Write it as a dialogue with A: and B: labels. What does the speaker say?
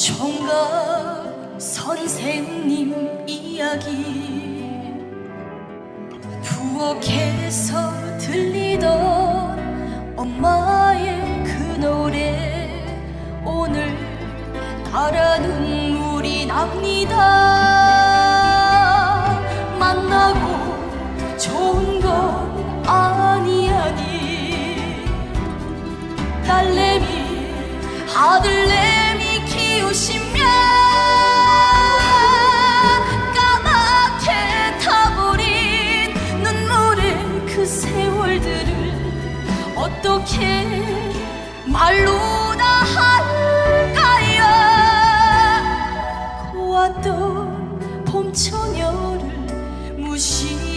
A: 총각 선생님 이야기. 부엌에서 들리던 엄마의 그 노래. 오늘 따라 눈물이 납니다. 만나고 좋은 건 아니야니. 딸내미 아들내미 어떻게 말로 다 할까요? 고왔던 봄 처녀를 무시